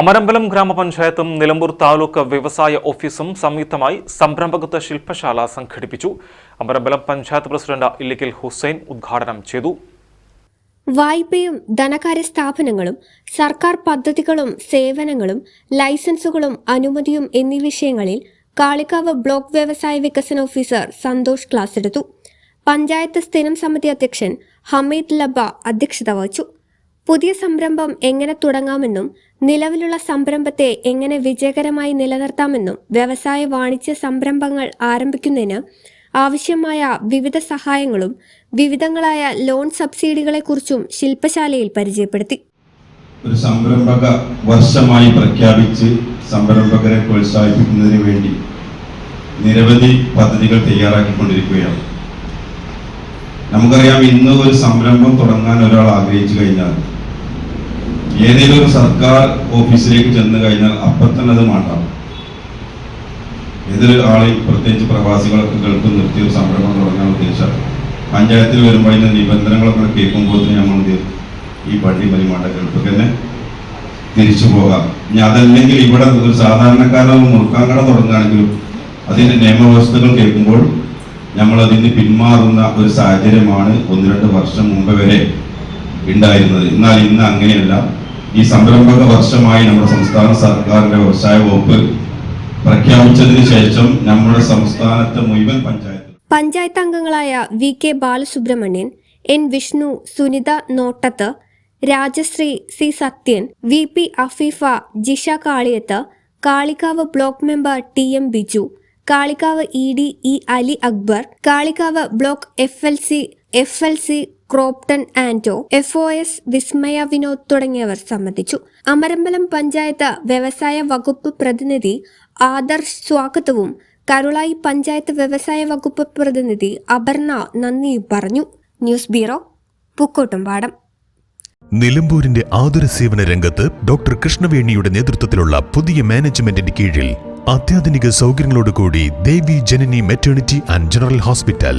Amarambalam ഗ്രാമപഞ്ചായത്തും Nilambur taluk വ്യവസായ ഓഫീസും സംയുക്തമായി സംരംഭകത്വ ശില്പശാല സംഘടിപ്പിച്ചു. അമരമ്പലം പഞ്ചായത്ത് പ്രസിഡന്റ് ഇല്ലിക്കൽ ഹുസൈൻ ഉദ്ഘാടനം ചെയ്തു. വായ്പയും ധനകാര്യ സ്ഥാപനങ്ങളും സർക്കാർ പദ്ധതികളും സേവനങ്ങളും ലൈസൻസുകളും അനുമതിയും എന്നീ വിഷയങ്ങളിൽ കാളിക്കാവ് ബ്ലോക്ക് വ്യവസായ വികസന ഓഫീസർ സന്തോഷ് ക്ലാസ് എടുത്തു. പഞ്ചായത്ത് സ്ഥിരം സമിതി അധ്യക്ഷൻ ഹമീദ് ലബ അധ്യക്ഷത വഹിച്ചു. പുതിയ സംരംഭം എങ്ങനെ തുടങ്ങാമെന്നും നിലവിലുള്ള സംരംഭത്തെ എങ്ങനെ വിജയകരമായി നിലനിർത്താമെന്നും വ്യവസായ വാണിജ്യ സംരംഭങ്ങൾ ആരംഭിക്കുന്നതിന് ആവശ്യമായ വിവിധ സഹായങ്ങളും വിവിധങ്ങളായ ലോൺ സബ്സിഡികളെക്കുറിച്ചും ശില്പശാലയിൽ പരിചയപ്പെടുത്തി. ഒരു സംരംഭക വർഷമായി പ്രഖ്യാപിച്ച് സംരംഭകരെ പ്രോത്സാഹിപ്പിക്കുന്നതിന് വേണ്ടി നിരവധി പദ്ധതികൾ തയ്യാറാക്കിക്കൊണ്ടിരിക്കുകയാണ്. നമുക്കറിയാം ഇന്ന് ഒരു സംരംഭം തുടങ്ങാൻ ഒരാൾ ആഗ്രഹിച്ചു കഴിഞ്ഞാൽ ഏതെങ്കിലും ഒരു സർക്കാർ ഓഫീസിലേക്ക് ചെന്ന് കഴിഞ്ഞാൽ അപ്പം തന്നെ അത് മാറ്റാം. ഏതൊരു ആളെയും പ്രത്യേകിച്ച് പ്രവാസികളൊക്കെ ഗൾഫ് നിർത്തി ഒരു സംരംഭം തുടങ്ങാൻ ഉദ്ദേശിച്ചാൽ പഞ്ചായത്തിൽ വരുമ്പോൾ അതിന്റെ നിബന്ധനകളൊക്കെ കേൾക്കുമ്പോൾ നമ്മൾ എന്ത്? ഈ പള്ളി പരിമാറ്റ കേൾപ്പൊക്കെ തന്നെ തിരിച്ചു പോകാം. ഇനി അതല്ലെങ്കിൽ ഇവിടെ ഒരു സാധാരണക്കാരൻ മുറുക്കാങ്കട തുടങ്ങുകയാണെങ്കിലും അതിന്റെ നിയമവ്യവസ്ഥകൾ കേൾക്കുമ്പോൾ നമ്മൾ അതിന് പിന്മാറുന്ന ഒരു സാഹചര്യമാണ് ഒന്ന് രണ്ട് വർഷം മുമ്പ് വരെ ഉണ്ടായിരുന്നത്. എന്നാൽ ഇന്ന് അങ്ങനെയല്ല. ഈ സംരംഭക വർഷമായി നമ്മുടെ സംസ്ഥാന സർക്കാരിന്റെ വ്യവസായ വകുപ്പ് പ്രഖ്യാപിച്ചതിന് ശേഷം നമ്മുടെ സംസ്ഥാനത്തെ മുഴുവൻ പഞ്ചായത്ത് പഞ്ചായത്ത് അംഗങ്ങളായ V K Balasubramanian N Vishnu Sunitha Nottath Rajashree C Sathyan V P Afeefa Jisha Kaliyath Kalikavu block member T M Biju Kalikavu E D E Ali Akbar Kalikavu block F L C F L C ക്രോപ്ടൺ ആൻഡോ F O S Vismaya Vinod തുടങ്ങിയവർ സംബന്ധിച്ചു. അമരമ്പലം പഞ്ചായത്ത് വ്യവസായ വകുപ്പ് പ്രതിനിധി ആദർശ് സ്വാഗതവും കരുളായി പഞ്ചായത്ത് വ്യവസായ വകുപ്പ് പ്രതിനിധി അപർണ നന്ദിയും പറഞ്ഞു. News bureau Pookkottumpadam. നിലമ്പൂരിന്റെ ആതുര സേവന രംഗത്ത് ഡോക്ടർ കൃഷ്ണവേണിയുടെ നേതൃത്വത്തിലുള്ള പുതിയ മാനേജ്മെന്റിന്റെ കീഴിൽ അത്യാധുനിക സൗകര്യങ്ങളോടുകൂടി Devi Janani maternity and general hospital